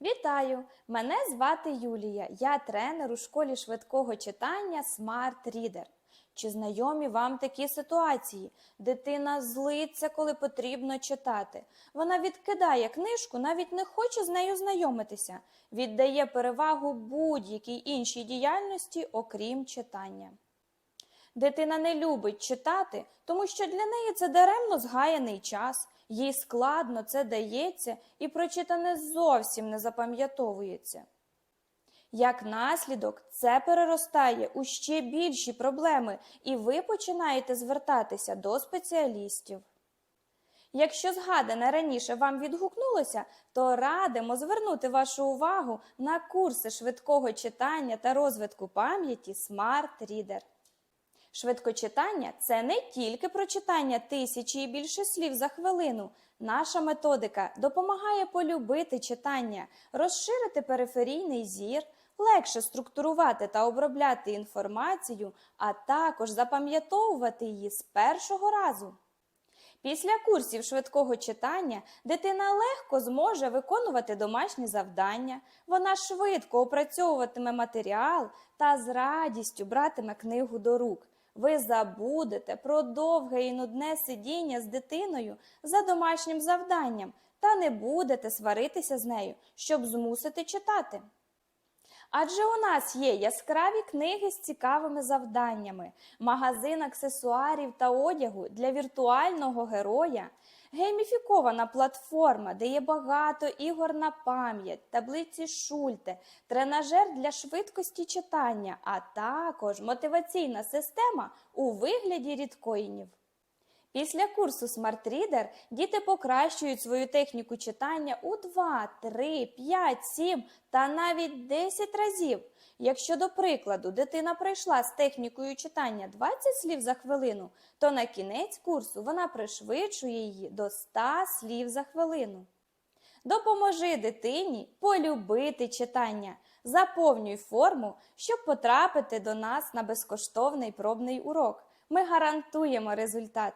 Вітаю! Мене звати Юлія. Я тренер у школі швидкого читання Smart Reader. Чи знайомі вам такі ситуації? Дитина злиться, коли потрібно читати. Вона відкидає книжку, навіть не хоче з нею знайомитися, віддає перевагу будь-якій іншій діяльності, окрім читання. Дитина не любить читати, тому що для неї це даремно згаяний час, їй складно це дається і прочитане зовсім не запам'ятовується. Як наслідок, це переростає у ще більші проблеми, і ви починаєте звертатися до спеціалістів. Якщо згадане раніше вам відгукнулося, то радимо звернути вашу увагу на курси швидкого читання та розвитку пам'яті Smart Reader. Швидкочитання це не тільки прочитання тисячі і більше слів за хвилину. Наша методика допомагає полюбити читання, розширити периферійний зір, легше структурувати та обробляти інформацію, а також запам'ятовувати її з першого разу. Після курсів швидкого читання дитина легко зможе виконувати домашні завдання, вона швидко опрацьовуватиме матеріал та з радістю братиме книгу до рук. Ви забудете про довге і нудне сидіння з дитиною за домашнім завданням та не будете сваритися з нею, щоб змусити читати. Адже у нас є яскраві книги з цікавими завданнями, магазин аксесуарів та одягу для віртуального героя, гейміфікована платформа, де є багато ігор на пам'ять, таблиці Шульте, тренажер для швидкості читання, а також мотиваційна система у вигляді рідкоїнів. Після курсу Smart Reader діти покращують свою техніку читання у 2, 3, 5, 7 та навіть 10 разів. Якщо, до прикладу, дитина пройшла з технікою читання 20 слів за хвилину, то на кінець курсу вона пришвидшує її до 100 слів за хвилину. Допоможи дитині полюбити читання. Заповнюй форму, щоб потрапити до нас на безкоштовний пробний урок. Ми гарантуємо результат.